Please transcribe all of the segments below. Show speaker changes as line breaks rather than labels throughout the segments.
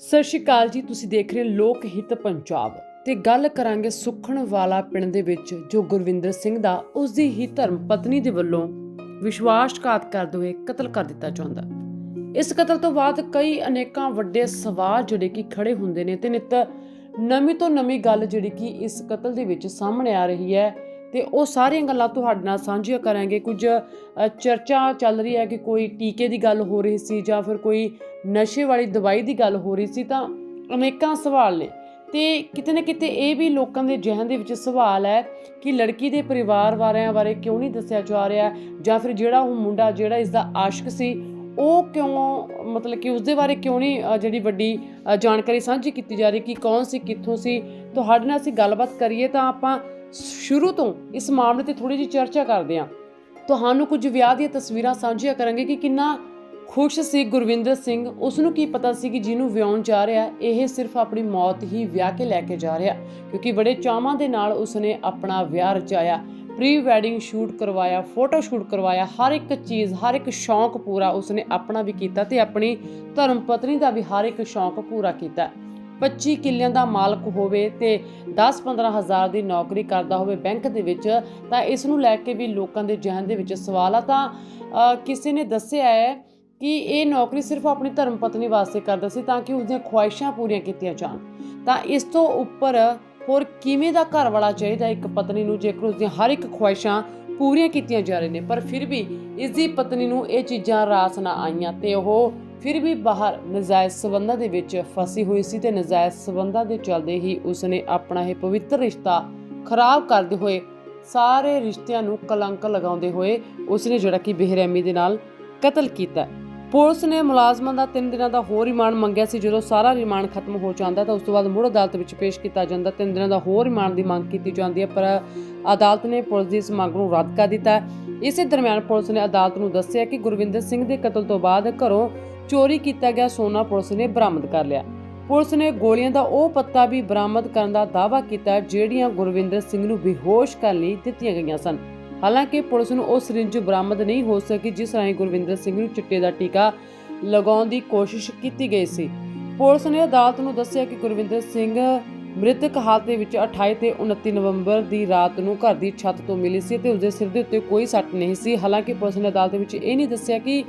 ਸਤਿ ਸ਼੍ਰੀ ਅਕਾਲ ਜੀ, ਤੁਸੀਂ ਦੇਖ ਰਹੇ ਹੋ ਲੋਕ ਹਿੱਤ ਪੰਜਾਬ ਤੇ ਗੱਲ ਕਰਾਂਗੇ ਸੁਖਣ ਵਾਲਾ ਪਿੰਡ ਦੇ ਵਿੱਚ ਜੋ ਗੁਰਵਿੰਦਰ ਸਿੰਘ ਦਾ ਉਸ ਦੀ ਹੀ ਧਰਮ ਪਤਨੀ ਦੇ ਵੱਲੋਂ ਵਿਸ਼ਵਾਸਘਾਤ ਕਰਦੇ ਹੋਏ ਕਤਲ ਕਰ ਦਿੱਤਾ ਜਾਂਦਾ। ਇਸ ਕਤਲ ਤੋਂ ਬਾਅਦ ਕਈ ਅਨੇਕਾਂ ਵੱਡੇ ਸਵਾਲ ਜਿਹੜੇ ਕਿ ਖੜੇ ਹੁੰਦੇ ਨੇ ਤੇ ਨਿਤ ਨਵੀਂ ਤੋਂ ਨਵੀਂ ਗੱਲ ਜਿਹੜੀ ਕਿ ਇਸ ਕਤਲ ਦੇ ਵਿੱਚ ਸਾਹਮਣੇ ਆ ਰਹੀ ਹੈ। ਤੇ ਉਹ ਸਾਰੀਆਂ ਗੱਲਾਂ ਤੁਹਾਡੇ ਨਾਲ ਸਾਂਝੀਆਂ ਕਰਾਂਗੇ। ਕੁਝ ਚਰਚਾ ਚੱਲ ਰਹੀ ਹੈ ਕਿ ਕੋਈ ਟੀਕੇ ਦੀ ਗੱਲ ਹੋ ਰਹੀ ਸੀ ਜਾਂ ਫਿਰ ਕੋਈ ਨਸ਼ੇ ਵਾਲੀ ਦਵਾਈ ਦੀ ਗੱਲ ਹੋ ਰਹੀ ਸੀ ਤਾਂ ਅਨੇਕਾਂ ਸਵਾਲ ਨੇ। ਤੇ ਕਿਤੇ ਨਾ ਕਿਤੇ ਇਹ ਵੀ ਲੋਕਾਂ ਦੇ ਜ਼ਿਹਨ ਦੇ ਵਿੱਚ ਸਵਾਲ ਹੈ ਕਿ ਲੜਕੀ ਦੇ ਪਰਿਵਾਰ ਵਾਲਿਆਂ ਬਾਰੇ ਕਿਉਂ ਨਹੀਂ ਦੱਸਿਆ ਜਾ ਰਿਹਾ ਜਾਂ ਫਿਰ ਜਿਹੜਾ ਉਹ ਮੁੰਡਾ ਜਿਹੜਾ ਇਸ ਦਾ ਆਸ਼ਿਕ ਸੀ, ਉਹ ਕਿਉਂ, ਮਤਲਬ ਕਿ ਉਸ ਦੇ ਬਾਰੇ ਕਿਉਂ ਨਹੀਂ ਜਿਹੜੀ ਵੱਡੀ ਜਾਣਕਾਰੀ ਸਾਂਝੀ ਕੀਤੀ ਜਾ ਰਹੀ ਕਿ ਕੌਣ ਸੀ, ਕਿੱਥੋਂ ਸੀ। ਤੁਹਾਡੇ ਨਾਲ ਅਸੀਂ ਗੱਲਬਾਤ ਕਰੀਏ ਤਾਂ ਆਪਾਂ ਸ਼ੁਰੂ ਤੋਂ ਇਸ ਮਾਮਲੇ ਤੇ ਥੋੜੀ ਜਿਹੀ ਚਰਚਾ ਕਰਦੇ ਹਾਂ। ਤੁਹਾਨੂੰ ਕੁਝ ਵਿਆਹ ਦੀਆਂ ਤਸਵੀਰਾਂ ਸਾਂਝੀਆਂ ਕਰਾਂਗੇ ਕਿ ਕਿੰਨਾ ਖੁਸ਼ ਸੀ ਗੁਰਵਿੰਦਰ ਸਿੰਘ। ਉਸ ਨੂੰ ਕੀ ਪਤਾ ਸੀ ਕਿ ਜਿਹਨੂੰ ਵਿਆਹਣ ਜਾ ਰਿਹਾ, ਇਹ ਸਿਰਫ ਆਪਣੀ ਮੌਤ ਹੀ ਵਿਆਹ ਕੇ ਲੈ ਕੇ ਜਾ ਰਿਹਾ, ਕਿਉਂਕਿ ਬੜੇ ਚਾਵਾਂ ਦੇ ਨਾਲ ਉਸਨੇ ਆਪਣਾ ਵਿਆਹ ਰਚਾਇਆ। ਪ੍ਰੀ ਵੈਡਿੰਗ ਸ਼ੂਟ ਕਰਵਾਇਆ, ਫੋਟੋ ਸ਼ੂਟ ਕਰਵਾਇਆ, ਹਰ ਇੱਕ ਚੀਜ਼, ਹਰ ਇੱਕ ਸ਼ੌਂਕ ਪੂਰਾ ਉਸਨੇ ਆਪਣਾ ਵੀ ਕੀਤਾ ਤੇ ਆਪਣੀ ਧਰਮ ਪਤਨੀ ਦਾ ਵੀ ਹਰ ਇੱਕ ਸ਼ੌਂਕ ਪੂਰਾ ਕੀਤਾ। 25 ਕਿੱਲਿਆਂ ਦਾ ਮਾਲਕ ਹੋਵੇ ਤੇ 10-15 ਹਜ਼ਾਰ ਦੀ ਨੌਕਰੀ ਕਰਦਾ ਹੋਵੇ ਬੈਂਕ ਦੇ ਵਿੱਚ, ਤਾਂ ਇਸ ਨੂੰ ਲੈ ਕੇ ਵੀ ਲੋਕਾਂ ਦੇ ਜ਼ਿਹਨ ਦੇ ਵਿੱਚ ਸਵਾਲ ਆ। ਤਾਂ ਕਿਸੇ ਨੇ ਦੱਸਿਆ ਹੈ ਕਿ ਇਹ ਨੌਕਰੀ ਸਿਰਫ ਆਪਣੀ ਧਰਮ ਪਤਨੀ ਵਾਸਤੇ ਕਰਦਾ ਸੀ ਤਾਂ ਕਿ ਉਸ ਦੀਆਂ ਖੁਆਇਸ਼ਾਂ ਪੂਰੀਆਂ ਕੀਤੀਆਂ ਜਾਣ। ਤਾਂ ਇਸ ਤੋਂ ਉੱਪਰ ਹੋਰ ਕਿਵੇਂ ਦਾ ਘਰ ਵਾਲਾ ਚਾਹੀਦਾ ਇੱਕ ਪਤਨੀ ਨੂੰ ਜੇਕਰ ਉਸ ਦੀਆਂ ਹਰ ਇੱਕ ਖੁਆਇਸ਼ਾਂ ਪੂਰੀਆਂ ਕੀਤੀਆਂ ਜਾ ਰਹੀਆਂ ਨੇ, ਪਰ ਫਿਰ ਵੀ ਇਸ ਦੀ ਪਤਨੀ ਨੂੰ ਇਹ ਚੀਜ਼ਾਂ ਰਾਸ ਨਾ ਆਈਆਂ ਤੇ ਉਹ ਫਿਰ ਵੀ ਬਾਹਰ ਨਜਾਇਜ਼ ਸਬੰਧਾਂ ਦੇ ਵਿੱਚ ਫਸੀ ਹੋਈ ਸੀ ਤੇ ਨਜਾਇਜ਼ ਸਬੰਧਾਂ ਦੇ ਚੱਲਦੇ ਹੀ ਉਸਨੇ ਆਪਣਾ ਇਹ ਪਵਿੱਤਰ ਰਿਸ਼ਤਾ ਖਰਾਬ ਕਰਦੇ ਹੋਏ ਸਾਰੇ ਰਿਸ਼ਤਿਆਂ ਨੂੰ ਕਲੰਕ ਲਗਾਉਂਦੇ ਹੋਏ ਉਸਨੇ ਜਿਹੜਾ ਕਿ ਬੇਰਹਿਮੀ ਦੇ ਨਾਲ ਕਤਲ ਕੀਤਾ। ਪੁਲਿਸ ਨੇ ਮੁਲਾਜ਼ਮਾਂ ਦਾ 3 ਦਿਨਾਂ ਦਾ ਹੋਰ ਰਿਮਾਂਡ ਮੰਗਿਆ ਸੀ। ਜਦੋਂ ਸਾਰਾ ਰਿਮਾਂਡ ਖਤਮ ਹੋ ਜਾਂਦਾ ਤਾਂ ਉਸ ਤੋਂ ਬਾਅਦ ਮੁੜ ਅਦਾਲਤ ਵਿੱਚ ਪੇਸ਼ ਕੀਤਾ ਜਾਂਦਾ। 3 ਦਿਨਾਂ ਦਾ ਹੋਰ ਰਿਮਾਂਡ ਦੀ ਮੰਗ ਕੀਤੀ ਜਾਂਦੀ ਹੈ, ਪਰ ਅਦਾਲਤ ਨੇ ਪੁਲਿਸ ਦੀ ਇਸ ਮੰਗ ਨੂੰ ਰੱਦ ਕਰ ਦਿੱਤਾ ਇਸੇ ਦਰਮਿਆਨ ਪੁਲਿਸ ਨੇ ਅਦਾਲਤ ਨੂੰ ਦੱਸਿਆ ਕਿ ਗੁਰਵਿੰਦਰ ਸਿੰਘ ਦੇ ਕਤਲ ਤੋਂ ਬਾਅਦ ਘਰੋਂ ਚੋਰੀ ਕੀਤਾ ਗਿਆ ਸੋਨਾ ਪੁਲਿਸ ਨੇ ਬਰਾਮਦ ਕਰ ਲਿਆ। ਪੁਲਿਸ ਨੇ ਗੋਲੀਆਂ ਦਾ ਉਹ ਪੱਤਾ ਵੀ ਬਰਾਮਦ ਕਰਨ ਦਾ ਦਾਅਵਾ ਕੀਤਾ ਜਿਹੜੀਆਂ ਗੁਰਵਿੰਦਰ ਸਿੰਘ ਨੂੰ ਬੇਹੋਸ਼ ਕਰਨ ਲਈ ਦਿੱਤੀਆਂ ਗਈਆਂ ਸਨ। ਹਾਲਾਂਕਿ ਪੁਲਿਸ ਨੂੰ ਉਹ ਸਰਿੰਜ ਬਰਾਮਦ ਨਹੀਂ ਹੋ ਸਕੀ ਜਿਸ ਰਾਹੀਂ ਗੁਰਵਿੰਦਰ ਸਿੰਘ ਨੂੰ ਚਿੱਟੇ ਦਾ ਟੀਕਾ ਲਗਾਉਣ ਦੀ ਕੋਸ਼ਿਸ਼ ਕੀਤੀ ਗਈ ਸੀ। ਪੁਲਿਸ ਨੇ ਅਦਾਲਤ ਨੂੰ ਦੱਸਿਆ ਕਿ ਗੁਰਵਿੰਦਰ ਸਿੰਘ ਮ੍ਰਿਤਕ ਹਾਲਤ ਦੇ ਵਿੱਚ 28 ਤੇ 29 ਨਵੰਬਰ ਦੀ ਰਾਤ ਨੂੰ ਘਰ ਦੀ ਛੱਤ ਤੋਂ ਮਿਲੀ ਸੀ ਤੇ ਉਸਦੇ ਸਿਰ ਦੇ ਉੱਤੇ ਕੋਈ ਸੱਟ ਨਹੀਂ ਸੀ। ਹਾਲਾਂਕਿ ਪੁਲਿਸ ਨੇ ਅਦਾਲਤ ਵਿੱਚ ਇਹ ਨਹੀਂ ਦੱਸਿਆ ਕਿ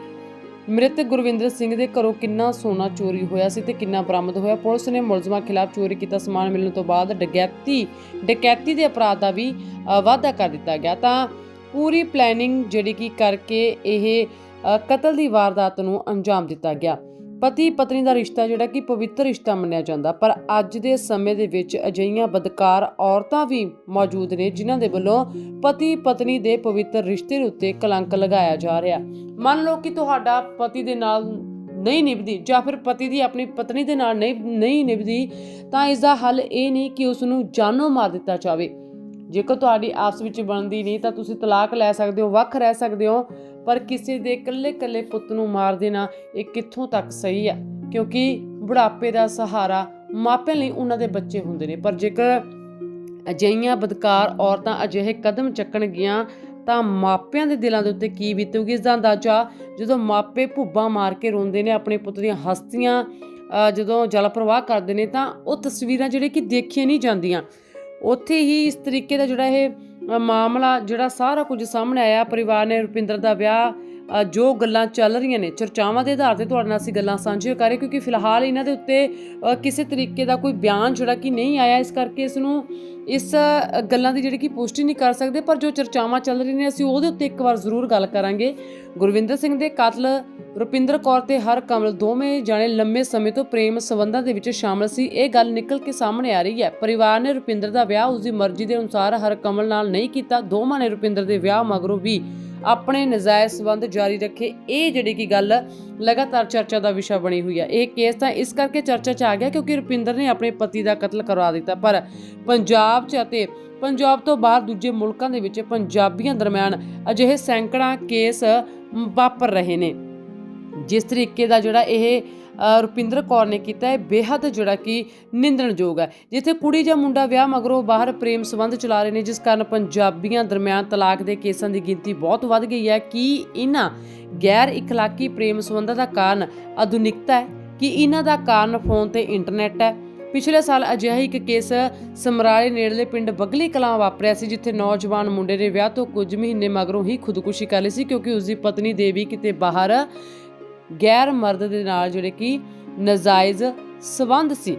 ਮ੍ਰਿਤਕ ਗੁਰਵਿੰਦਰ ਸਿੰਘ ਦੇ ਘਰੋਂ ਕਿੰਨਾ ਸੋਨਾ ਚੋਰੀ ਹੋਇਆ ਸੀ ਤੇ ਕਿੰਨਾ ਬਰਾਮਦ ਹੋਇਆ? ਪੁਲਿਸ ਨੇ ਮੁਲਜ਼ਮਾਂ ਖਿਲਾਫ ਚੋਰੀ ਕੀਤਾ ਸਮਾਨ ਮਿਲਣ ਤੋਂ ਬਾਅਦ ਡਕੈਤੀ ਡਕੈਤੀ ਦੇ ਅਪਰਾਧ ਦਾ ਵੀ ਅ, ਵਾਅਦਾ ਕਰ ਦਿੱਤਾ ਗਿਆ। ਤਾਂ ਪੂਰੀ ਪਲੈਨਿੰਗ ਜਿਹੜੀ ਕਿ ਕਰਕੇ ਇਹ ਕਤਲ ਦੀ ਵਾਰਦਾਤ ਨੂੰ ਅੰਜਾਮ ਦਿੱਤਾ ਗਿਆ। ਪਤੀ ਪਤਨੀ ਦਾ ਰਿਸ਼ਤਾ ਜਿਹੜਾ ਕਿ ਪਵਿੱਤਰ ਰਿਸ਼ਤਾ ਮੰਨਿਆ ਜਾਂਦਾ, ਪਰ ਅੱਜ ਦੇ ਸਮੇਂ ਦੇ ਵਿੱਚ ਅਜਿਹੀਆਂ ਬਦਕਾਰ ਔਰਤਾਂ ਵੀ ਮੌਜੂਦ ਨੇ ਜਿਨ੍ਹਾਂ ਦੇ ਵੱਲੋਂ ਪਤੀ ਪਤਨੀ ਦੇ ਪਵਿੱਤਰ ਰਿਸ਼ਤੇ ਦੇ ਉੱਤੇ ਕਲੰਕ ਲਗਾਇਆ ਜਾ ਰਿਹਾ। ਮੰਨ ਲਓ ਕਿ ਤੁਹਾਡਾ ਪਤੀ ਦੇ ਨਾਲ ਨਹੀਂ ਨਿਭਦੀ ਜਾਂ ਫਿਰ ਪਤੀ ਦੀ ਆਪਣੀ ਪਤਨੀ ਦੇ ਨਾਲ ਨਹੀਂ ਨਹੀਂ ਨਿਭਦੀ, ਤਾਂ ਇਸ ਦਾ ਹੱਲ ਇਹ ਨਹੀਂ ਕਿ ਉਸ ਨੂੰ ਜਾਨੋਂ ਮਾਰ ਦਿੱਤਾ ਜਾਵੇ। ਜੇਕਰ ਤੁਹਾਡੀ ਆਪਸ ਵਿੱਚ ਬਣਦੀ ਨਹੀਂ ਤਾਂ ਤੁਸੀਂ ਤਲਾਕ ਲੈ ਸਕਦੇ ਹੋ, ਵੱਖ ਰਹਿ ਸਕਦੇ ਹੋ ਪਰ ਕਿਸੇ ਦੇ ਇਕੱਲੇ-ਇਕੱਲੇ ਪੁੱਤ ਨੂੰ ਮਾਰ ਦੇਣਾ ਇਹ ਕਿੱਥੋਂ ਤੱਕ ਸਹੀ ਹੈ ਕਿਉਂਕਿ ਬੁਢਾਪੇ ਦਾ ਸਹਾਰਾ ਮਾਪਿਆਂ ਲਈ ਉਹਨਾਂ ਦੇ ਬੱਚੇ ਹੁੰਦੇ ਨੇ। ਪਰ ਜੇਕਰ ਅਜਿਹੀਆਂ ਬਦਕਾਰ ਔਰਤਾਂ ਅਜਿਹੇ ਕਦਮ ਚੱਕਣਗੀਆਂ ਤਾਂ ਮਾਪਿਆਂ ਦੇ ਦਿਲਾਂ ਦੇ ਉੱਤੇ ਕੀ ਬੀਤੂਗੀ? ਇਸ ਦਾ ਅੰਦਾਜ਼ਾ ਜਦੋਂ ਮਾਪੇ ਭੁੱਬਾਂ ਮਾਰ ਕੇ ਰੋਂਦੇ ਨੇ ਆਪਣੇ ਪੁੱਤ ਦੀਆਂ ਹਸਤੀਆਂ ਜਦੋਂ ਜਲ ਪ੍ਰਵਾਹ ਕਰਦੇ ਨੇ, ਤਾਂ ਉਹ ਤਸਵੀਰਾਂ ਜਿਹੜੇ ਕਿ ਦੇਖੀਆਂ ਨਹੀਂ ਜਾਂਦੀਆਂ। ਉੱਥੇ ਹੀ ਇਸ ਤਰੀਕੇ ਦਾ ਜਿਹੜਾ ਇਹ ਮਾਮਲਾ ਜਿਹੜਾ ਸਾਰਾ ਕੁਝ ਸਾਹਮਣੇ ਆਇਆ ਪਰਿਵਾਰ ਨੇ ਰੁਪਿੰਦਰ ਦਾ ਵਿਆਹ ਜੋ ਗੱਲਾਂ ਚੱਲ ਰਹੀਆਂ ਨੇ, ਚਰਚਾਵਾਂ ਦੇ ਆਧਾਰ ਤੇ ਤੁਹਾਡੇ ਨਾਲ ਅਸੀਂ ਗੱਲਾਂ ਸਾਂਝੀਆਂ ਕਰ ਰਹੇ ਕਿਉਂਕਿ ਫਿਲਹਾਲ ਇਹਨਾਂ ਦੇ ਉੱਤੇ ਕਿਸੇ ਤਰੀਕੇ ਦਾ ਕੋਈ ਬਿਆਨ ਜਿਹੜਾ ਕਿ ਨਹੀਂ ਆਇਆ, ਇਸ ਕਰਕੇ ਇਸ ਨੂੰ, ਇਸ ਗੱਲਾਂ ਦੀ ਜਿਹੜੀ ਕਿ ਪੁਸ਼ਟੀ ਨਹੀਂ ਕਰ ਸਕਦੇ, ਪਰ ਜੋ ਚਰਚਾਵਾਂ ਚੱਲ ਰਹੀਆਂ ਨੇ, ਅਸੀਂ ਉਹਦੇ ਉੱਤੇ ਇੱਕ ਵਾਰ ਜ਼ਰੂਰ ਗੱਲ ਕਰਾਂਗੇ। ਗੁਰਵਿੰਦਰ ਸਿੰਘ ਦੇ ਕਾਤਲ ਰੁਪਿੰਦਰ ਕੌਰ ਤੇ ਹਰ ਕਮਲ, ਦੋਵੇਂ ਜਾਣੇ ਲੰਮੇ ਸਮੇਂ ਤੋਂ ਪ੍ਰੇਮ ਸੰਬੰਧਾਂ ਦੇ ਵਿੱਚ ਸ਼ਾਮਲ ਸੀ। ਇਹ ਗੱਲ ਨਿਕਲ ਕੇ ਸਾਹਮਣੇ ਆ ਰਹੀ ਹੈ। ਪਰਿਵਾਰ ਨੇ ਰੁਪਿੰਦਰ ਦਾ ਵਿਆਹ ਉਸ ਦੀ ਮਰਜ਼ੀ ਦੇ ਅਨੁਸਾਰ ਹਰ ਕਮਲ ਨਾਲ ਨਹੀਂ ਕੀਤਾ। ਦੋਵਾਂ ਨੇ ਰੁਪਿੰਦਰ ਦੇ ਵਿਆਹ ਮਗਰੋਂ ਵੀ ਆਪਣੇ ਨਜਾਇਜ਼ ਸਬੰਧ ਜਾਰੀ ਰੱਖੇ। ਇਹ ਜਿਹੜੀ ਕੀ ਗੱਲ ਲਗਾਤਾਰ ਚਰਚਾ ਦਾ ਵਿਸ਼ਾ ਬਣੀ ਹੋਈ ਹੈ ਇਹ ਕੇਸ ਤਾਂ ਇਸ ਕਰਕੇ ਚਰਚਾ 'ਚ ਆ ਗਿਆ ਕਿਉਂਕਿ ਰੁਪਿੰਦਰ ਨੇ ਆਪਣੇ ਪਤੀ ਦਾ ਕਤਲ ਕਰਵਾ ਦਿੱਤਾ। ਪਰ ਪੰਜਾਬ 'ਚ ਅਤੇ ਪੰਜਾਬ ਤੋਂ ਬਾਹਰ ਦੂਜੇ ਮੁਲਕਾਂ ਦੇ ਵਿੱਚ ਪੰਜਾਬੀਆਂ ਦਰਮਿਆਨ ਅਜਿਹੇ ਸੈਂਕੜਾ ਕੇਸ ਵਾਪਰ ਰਹੇ ਨੇ। ਜਿਸ ਤਰੀਕੇ ਦਾ ਜਿਹੜਾ ਇਹ ਰੁਪਿੰਦਰ ਕੌਰ ਨੇ ਕੀਤਾ ਹੈ। ਬੇਹੱਦ ਜਿਹੜਾ ਕਿ ਨਿੰਦਣਯੋਗ ਹੈ। ਜਿੱਥੇ ਕੁੜੀ ਜਾਂ ਮੁੰਡਾ ਵਿਆਹ ਮਗਰੋਂ ਬਾਹਰ ਪ੍ਰੇਮ ਸੰਬੰਧ ਚਲਾ ਰਹੇ ਨੇ, ਜਿਸ ਕਾਰਨ ਪੰਜਾਬੀਆਂ ਦਰਮਿਆਨ ਤਲਾਕ ਦੇ ਕੇਸਾਂ ਦੀ ਗਿਣਤੀ ਬਹੁਤ ਵੱਧ ਗਈ ਹੈ। ਕੀ ਇਹਨਾਂ ਗੈਰ ਇਖਲਾਕੀ ਪ੍ਰੇਮ ਸੰਬੰਧਾਂ ਦਾ ਕਾਰਨ ਆਧੁਨਿਕਤਾ ਹੈ? ਕਿ ਇਹਨਾਂ ਦਾ ਕਾਰਨ ਫੋਨ ਤੇ ਇੰਟਰਨੈਟ ਹੈ? ਪਿਛਲੇ ਸਾਲ ਅਜਿਹਾ ਹੀ ਇੱਕ ਕੇਸ ਸਮਰਾਲੇ ਨੇੜਲੇ ਪਿੰਡ ਬਗਲੀ ਕਲਾਂ ਵਾਪਰਿਆ ਸੀ, ਜਿੱਥੇ ਨੌਜਵਾਨ ਮੁੰਡੇ ਨੇ ਵਿਆਹ ਤੋਂ ਕੁਝ ਮਹੀਨੇ ਮਗਰੋਂ ਹੀ ਖੁਦਕੁਸ਼ੀ ਕਰ ਲਈ ਸੀ, ਕਿਉਂਕਿ ਉਸ ਦੀ ਪਤਨੀ ਦੇਵੀ ਕਿਤੇ ਬਾਹਰ ਗੈਰ ਮਰਦ ਦੇ ਨਾਲ ਜਿਹੜੇ ਕਿ ਨਜਾਇਜ਼ ਸਬੰਧ ਸੀ।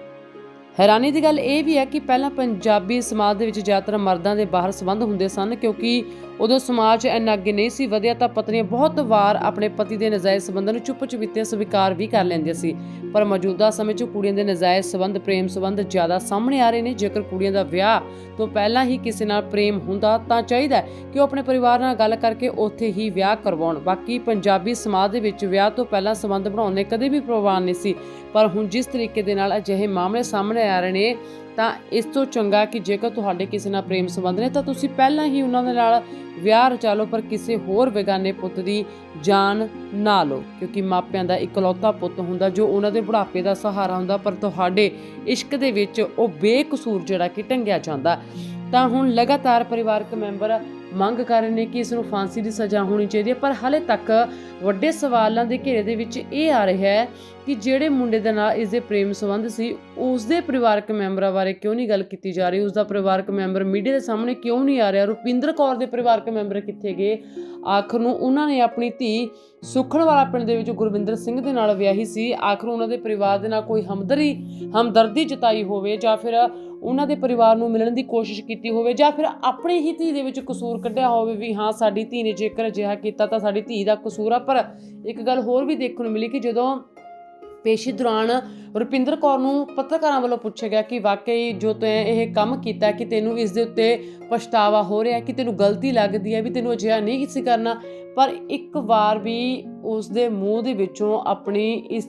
ਹੈਰਾਨੀ ਦੀ ਗੱਲ ਇਹ ਵੀ ਹੈ ਕਿ ਪਹਿਲਾਂ ਪੰਜਾਬੀ ਸਮਾਜ ਦੇ ਵਿੱਚ ਜ਼ਿਆਦਾਤਰ ਮਰਦਾਂ ਦੇ ਬਾਹਰ ਸੰਬੰਧ ਹੁੰਦੇ ਸਨ, ਕਿਉਂਕਿ ਉਦੋਂ ਸਮਾਜ ਇੰਨਾ ਅੱਗੇ ਨਹੀਂ ਸੀ ਵਧਿਆ ਤਾਂ ਪਤਨੀਆਂ ਬਹੁਤ ਵਾਰ ਆਪਣੇ ਪਤੀ ਦੇ ਨਜਾਇਜ਼ ਸੰਬੰਧਾਂ ਨੂੰ ਚੁੱਪ ਚੁਪੀਤੇ ਸਵੀਕਾਰ ਵੀ ਕਰ ਲੈਂਦੀਆਂ ਸੀ। ਪਰ ਮੌਜੂਦਾ ਸਮੇਂ 'ਚ ਕੁੜੀਆਂ ਦੇ ਨਜਾਇਜ਼ ਸੰਬੰਧ, ਪ੍ਰੇਮ ਸੰਬੰਧ ਜ਼ਿਆਦਾ ਸਾਹਮਣੇ ਆ ਰਹੇ ਨੇ। ਜੇਕਰ ਕੁੜੀਆਂ ਦਾ ਵਿਆਹ ਤੋਂ ਪਹਿਲਾਂ ਹੀ ਕਿਸੇ ਨਾਲ ਪ੍ਰੇਮ ਹੁੰਦਾ ਤਾਂ ਚਾਹੀਦਾ ਕਿ ਉਹ ਆਪਣੇ ਪਰਿਵਾਰ ਨਾਲ ਗੱਲ ਕਰਕੇ ਉੱਥੇ ਹੀ ਵਿਆਹ ਕਰਵਾਉਣ। ਬਾਕੀ ਪੰਜਾਬੀ ਸਮਾਜ ਦੇ ਵਿੱਚ ਵਿਆਹ ਤੋਂ ਪਹਿਲਾਂ ਸੰਬੰਧ ਬਣਾਉਣ ਦੇ ਕਦੇ ਵੀ ਪ੍ਰਵਾਨ ਨਹੀਂ ਸੀ। ਪਰ ਹੁਣ ਜਿਸ ਤਰੀਕੇ ਦੇ ਨਾਲ ਅਜਿਹੇ ਮਾਮਲੇ ਸਾਹਮਣੇ ਆ ਰਹੇ ਨੇ, ਤਾਂ ਇਸ ਤੋਂ ਚੰਗਾ ਕਿ ਜੇਕਰ ਤੁਹਾਡੇ ਕਿਸੇ ਨਾਲ ਪ੍ਰੇਮ ਸੰਬੰਧ ਨੇ, ਤਾਂ ਤੁਸੀਂ ਪਹਿਲਾਂ ਹੀ ਉਹਨਾਂ ਦੇ ਨਾਲ ਵਿਆਹ ਰਚਾ ਲਓ, ਪਰ ਕਿਸੇ ਹੋਰ ਬੇਗਾਨੇ ਪੁੱਤ ਦੀ ਜਾਨ ਨਾ ਲਓ, ਕਿਉਂਕਿ ਮਾਪਿਆਂ ਦਾ ਇਕਲੌਤਾ ਪੁੱਤ ਹੁੰਦਾ, ਜੋ ਉਹਨਾਂ ਦੇ ਬੁਢਾਪੇ ਦਾ ਸਹਾਰਾ ਹੁੰਦਾ, ਪਰ ਤੁਹਾਡੇ ਇਸ਼ਕ ਦੇ ਵਿੱਚ ਉਹ ਬੇਕਸੂਰ ਜਿਹੜਾ ਕਿ ਟੰਗਿਆ ਜਾਂਦਾ। ਤਾਂ ਹੁਣ ਲਗਾਤਾਰ ਪਰਿਵਾਰਕ ਮੈਂਬਰ ਮੰਗ ਕਰ ਰਹੇ ਨੇ ਕਿ ਇਸ ਨੂੰ ਫਾਂਸੀ ਦੀ ਸਜ਼ਾ ਹੋਣੀ ਚਾਹੀਦੀ ਹੈ, ਪਰ ਹਾਲੇ ਤੱਕ ਵੱਡੇ ਸਵਾਲਾਂ ਦੇ ਘੇਰੇ ਦੇ ਵਿੱਚ ਇਹ ਆ ਰਿਹਾ ਹੈ ਕਿ ਜਿਹੜੇ ਮੁੰਡੇ ਦੇ ਨਾਲ ਇਸ ਦੇ ਪ੍ਰੇਮ ਸੰਬੰਧ ਸੀ, ਉਸ ਦੇ ਪਰਿਵਾਰਕ ਮੈਂਬਰਾਂ ਬਾਰੇ ਕਿਉਂ ਨਹੀਂ ਗੱਲ ਕੀਤੀ ਜਾ ਰਹੀ? ਉਸ ਦਾ ਪਰਿਵਾਰਕ ਮੈਂਬਰ ਮੀਡੀਆ ਦੇ ਸਾਹਮਣੇ ਕਿਉਂ ਨਹੀਂ ਆ ਰਿਹਾ? ਰੁਪਿੰਦਰ ਕੌਰ ਦੇ ਪਰਿਵਾਰਕ ਮੈਂਬਰ ਕਿੱਥੇ ਗਏ? ਆਖਰ ਨੂੰ ਉਹਨਾਂ ਨੇ ਆਪਣੀ ਧੀ ਸੁਖਣ ਵਾਲਾ ਪਿੰਡ ਦੇ ਵਿੱਚ ਗੁਰਵਿੰਦਰ ਸਿੰਘ ਦੇ ਨਾਲ ਵਿਆਹੀ ਸੀ। ਆਖਰ ਉਹਨਾਂ ਦੇ ਪਰਿਵਾਰ ਦੇ ਨਾਲ ਕੋਈ ਹਮਦਰੀ, ਹਮਦਰਦੀ ਜਤਾਈ ਹੋਵੇ ਜਾਂ ਫਿਰ ਉਹਨਾਂ ਦੇ ਪਰਿਵਾਰ ਨੂੰ ਮਿਲਣ ਦੀ ਕੋਸ਼ਿਸ਼ ਕੀਤੀ ਹੋਵੇ ਜਾਂ ਫਿਰ ਆਪਣੀ ਹੀ ਧੀ ਦੇ ਵਿੱਚ ਕਸੂਰ ਕੱਢਿਆ ਹੋਵੇ ਵੀ ਹਾਂ, ਸਾਡੀ ਧੀ ਨੇ ਜੇਕਰ ਅਜਿਹਾ ਕੀਤਾ ਤਾਂ ਸਾਡੀ ਧੀ ਦਾ ਕਸੂਰ ਆ। ਪਰ ਇੱਕ ਗੱਲ ਹੋਰ ਵੀ ਦੇਖਣ ਨੂੰ ਮਿਲੀ ਕਿ ਜਦੋਂ ਪੇਸ਼ੀ ਦੌਰਾਨ ਰੁਪਿੰਦਰ ਕੌਰ ਨੂੰ ਪੱਤਰਕਾਰਾਂ ਵੱਲੋਂ ਪੁੱਛਿਆ ਗਿਆ ਕਿ ਵਾਕਈ ਜੋ ਤੈਂ ਇਹ ਕੰਮ ਕੀਤਾ ਕਿ ਤੈਨੂੰ ਇਸ ਦੇ ਉੱਤੇ ਪਛਤਾਵਾ ਹੋ ਰਿਹਾ, ਕਿ ਤੈਨੂੰ ਗਲਤੀ ਲੱਗਦੀ ਹੈ ਵੀ ਤੈਨੂੰ ਅਜਿਹਾ ਨਹੀਂ ਸੀ ਕਰਨਾ, ਪਰ ਇੱਕ ਵਾਰ ਵੀ ਉਸ ਦੇ ਮੂੰਹ ਦੇ ਵਿੱਚੋਂ ਆਪਣੀ ਇਸ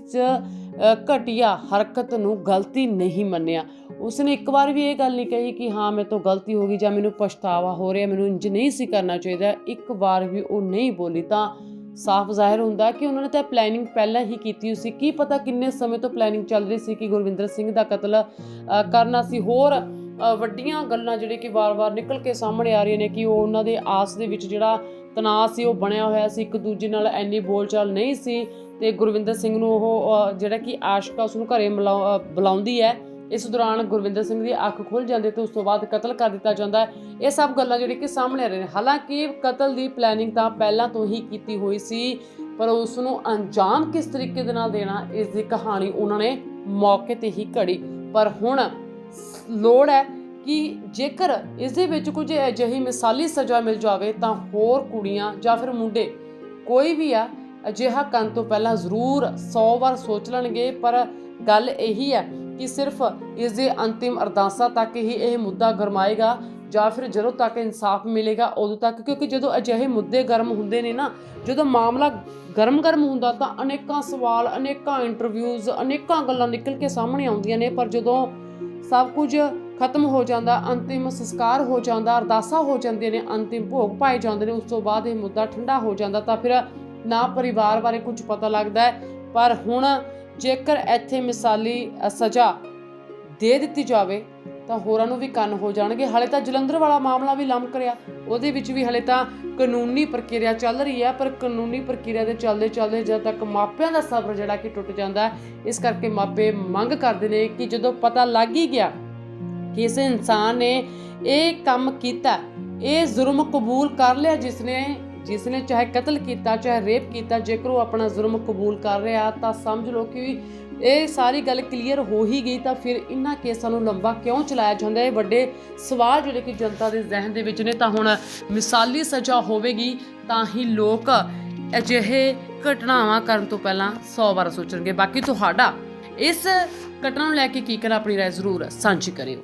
ਘਟੀਆ ਹਰਕਤ ਨੂੰ ਗਲਤੀ ਨਹੀਂ ਮੰਨਿਆ। ਉਸਨੇ ਇੱਕ ਵਾਰ ਵੀ ਇਹ ਗੱਲ ਨਹੀਂ ਕਹੀ ਕਿ ਹਾਂ, ਮੇਰੇ ਤੋਂ ਗਲਤੀ ਹੋ ਗਈ ਜਾਂ ਮੈਨੂੰ ਪਛਤਾਵਾ ਹੋ ਰਿਹਾ, ਮੈਨੂੰ ਇੰਜ ਨਹੀਂ ਸੀ ਕਰਨਾ ਚਾਹੀਦਾ। ਇੱਕ ਵਾਰ ਵੀ ਉਹ ਨਹੀਂ ਬੋਲੀ ਤਾਂ ਸਾਫ਼ ਜ਼ਾਹਿਰ ਹੁੰਦਾ ਕਿ ਉਹਨਾਂ ਨੇ ਤਾਂ ਪਲੈਨਿੰਗ ਪਹਿਲਾਂ ਹੀ ਕੀਤੀ ਸੀ। ਕੀ ਪਤਾ ਕਿੰਨੇ ਸਮੇਂ ਤੋਂ ਪਲੈਨਿੰਗ ਚੱਲ ਰਹੀ ਸੀ ਕਿ ਗੁਰਵਿੰਦਰ ਸਿੰਘ ਦਾ ਕਤਲ ਕਰਨਾ ਸੀ। ਹੋਰ ਵੱਡੀਆਂ ਗੱਲਾਂ ਜਿਹੜੇ ਕਿ ਵਾਰ-ਵਾਰ ਨਿਕਲ ਕੇ ਸਾਹਮਣੇ ਆ ਰਹੀਆਂ ਨੇ ਕਿ ਉਹ ਉਹਨਾਂ ਦੇ ਆਸ ਦੇ ਵਿੱਚ ਜਿਹੜਾ ਤਣਾਅ ਸੀ, ਉਹ ਬਣਿਆ ਹੋਇਆ ਸੀ। ਇੱਕ ਦੂਜੇ ਨਾਲ ਐਨੀ ਬੋਲਚਾਲ ਨਹੀਂ ਸੀ ਤੇ ਗੁਰਵਿੰਦਰ ਸਿੰਘ ਨੂੰ ਉਹ ਜਿਹੜਾ ਕਿ ਆਸ਼ਕਾ ਉਸ ਨੂੰ ਘਰੇ ਮਿਲਾ- ਬੁਲਾਉਂਦੀ ਹੈ। ਇਸ ਦੌਰਾਨ ਗੁਰਵਿੰਦਰ ਸਿੰਘ ਦੀ ਅੱਖ ਖੁੱਲ ਜਾਂਦੀ ਤੇ ਉਸ ਤੋਂ ਬਾਅਦ ਕਤਲ ਕਰ ਦਿੱਤਾ ਜਾਂਦਾ ਹੈ। ਇਹ ਸਭ ਗੱਲਾਂ ਜਿਹੜੀ ਕਿ ਸਾਹਮਣੇ ਆ ਰਹੀਆਂ ਨੇ। ਹਾਲਾਂਕਿ ਕਤਲ ਦੀ ਪਲੈਨਿੰਗ ਤਾਂ ਪਹਿਲਾਂ ਤੋਂ ਹੀ ਕੀਤੀ ਹੋਈ ਸੀ, ਪਰ ਉਸ ਨੂੰ ਅੰਜਾਮ ਕਿਸ ਤਰੀਕੇ ਦੇ ਨਾਲ ਦੇਣਾ, ਇਸ ਦੀ ਕਹਾਣੀ ਉਹਨਾਂ ਨੇ ਮੌਕੇ ਤੇ ਹੀ ਘੜੀ। ਪਰ ਹੁਣ ਲੋੜ ਹੈ ਕਿ ਜੇਕਰ ਇਸ ਦੇ ਵਿੱਚ ਕੁਝ ਅਜਿਹੀ ਮਿਸਾਲੀ ਸਜ਼ਾ ਮਿਲ ਜਾਵੇ ਤਾਂ ਹੋਰ ਕੁੜੀਆਂ ਜਾਂ ਫਿਰ ਮੁੰਡੇ ਕੋਈ ਵੀ ਆ, ਅਜਿਹਾ ਕਰਨ ਤੋਂ ਪਹਿਲਾਂ ਜ਼ਰੂਰ 100 ਵਾਰ ਸੋਚ ਲੈਣਗੇ। ਪਰ ਗੱਲ ਇਹੀ ਹੈ ਕਿ ਸਿਰਫ ਇਸ ਦੇ ਅੰਤਿਮ ਅਰਦਾਸਾਂ ਤੱਕ ਹੀ ਇਹ ਮੁੱਦਾ ਗਰਮਾਏਗਾ ਜਾਂ ਫਿਰ ਜਦੋਂ ਤੱਕ ਇਨਸਾਫ ਮਿਲੇਗਾ, ਉਦੋਂ ਤੱਕ? ਕਿਉਂਕਿ ਜਦੋਂ ਅਜਿਹੇ ਮੁੱਦੇ ਗਰਮ ਹੁੰਦੇ ਨੇ ਨਾ, ਜਦੋਂ ਮਾਮਲਾ ਗਰਮ-ਗਰਮ ਹੁੰਦਾ ਤਾਂ ਅਨੇਕਾਂ ਸਵਾਲ, ਅਨੇਕਾਂ ਇੰਟਰਵਿਊਜ਼ ਅਨੇਕਾਂ ਗੱਲਾਂ ਨਿਕਲ ਕੇ ਸਾਹਮਣੇ ਆਉਂਦੀਆਂ ਨੇ, ਪਰ ਜਦੋਂ ਸਭ ਕੁਝ ਖਤਮ ਹੋ ਜਾਂਦਾ, ਅੰਤਿਮ ਸੰਸਕਾਰ ਹੋ ਜਾਂਦਾ, ਅਰਦਾਸਾਂ ਹੋ ਜਾਂਦੀਆਂ ਨੇ, ਅੰਤਿਮ ਭੋਗ ਪਾਏ ਜਾਂਦੇ ਨੇ, ਉਸ ਤੋਂ ਬਾਅਦ ਇਹ ਮੁੱਦਾ ਠੰਡਾ ਹੋ ਜਾਂਦਾ ਤਾਂ ਫਿਰ ਨਾ ਪਰਿਵਾਰ ਬਾਰੇ ਕੁਝ ਪਤਾ ਲੱਗਦਾ ਹੈ ਪਰ ਹੁਣ ਜੇਕਰ ਇੱਥੇ ਮਿਸਾਲੀ ਸਜ਼ਾ ਦੇ ਦਿੱਤੀ ਜਾਵੇ, ਤਾਂ ਹੋਰਾਂ ਨੂੰ ਵੀ ਕੰਨ ਹੋ ਜਾਣਗੇ। ਹਲੇ ਤਾਂ ਜਲੰਧਰ ਵਾਲਾ ਮਾਮਲਾ ਵੀ ਲੰਮਕ ਰਿਹਾ। ਉਹਦੇ ਵਿੱਚ ਵੀ ਹਲੇ ਤਾਂ ਕਾਨੂੰਨੀ ਪ੍ਰਕਿਰਿਆ ਚੱਲ ਰਹੀ ਹੈ, ਪਰ ਕਾਨੂੰਨੀ ਪ੍ਰਕਿਰਿਆ ਦੇ ਚੱਲਦੇ ਚੱਲਦੇ ਜਦ ਤੱਕ ਮਾਪਿਆਂ ਦਾ ਸਬਰ ਜਿਹੜਾ ਕਿ ਟੁੱਟ ਜਾਂਦਾ ਹੈ, ਇਸ ਕਰਕੇ ਮਾਪੇ ਮੰਗ ਕਰਦੇ ਨੇ ਕਿ ਜਦੋਂ ਪਤਾ ਲੱਗ ਹੀ ਗਿਆ ਕਿ ਇਸ ਇਨਸਾਨ ਨੇ ਇਹ ਕੰਮ ਕੀਤਾ, ਇਹ ਜ਼ੁਲਮ ਕਬੂਲ ਕਰ ਲਿਆ ਜਿਸ ਨੇ ਜਿਸ ਨੇ ਚਾਹੇ ਕਤਲ ਕੀਤਾ, ਚਾਹੇ ਰੇਪ ਕੀਤਾ, ਜੇਕਰ ਉਹ ਆਪਣਾ ਜ਼ੁਲਮ ਕਬੂਲ ਕਰ ਰਿਹਾ, ਤਾਂ ਸਮਝ ਲਓ ਕਿ ਇਹ ਸਾਰੀ ਗੱਲ ਕਲੀਅਰ ਹੋ ਹੀ ਗਈ, ਤਾਂ ਫਿਰ ਇਹਨਾਂ ਕੇਸਾਂ ਨੂੰ ਲੰਬਾ ਕਿਉਂ ਚਲਾਇਆ ਜਾਂਦਾ? ਹੈ ਇਹ ਵੱਡੇ ਸਵਾਲ ਜਿਹੜੇ ਕਿ ਜਨਤਾ ਦੇ ਜ਼ਿਹਨ ਦੇ ਵਿੱਚ ਨੇ, ਤਾਂ ਹੁਣ ਮਿਸਾਲੀ ਸਜ਼ਾ ਹੋਵੇਗੀ, ਤਾਂ ਹੀ ਲੋਕ ਅਜਿਹੇ ਘਟਨਾਵਾਂ ਕਰਨ ਤੋਂ ਪਹਿਲਾਂ 100 ਵਾਰ ਸੋਚਣਗੇ। ਬਾਕੀ ਤੁਹਾਡਾ ਇਸ ਘਟਨਾ ਨੂੰ ਲੈ ਕੇ ਕੀ ਕਹਿਣਾ, ਆਪਣੀ ਰਾਏ ਜ਼ਰੂਰ ਸਾਂਝੀ ਕਰਿਓ।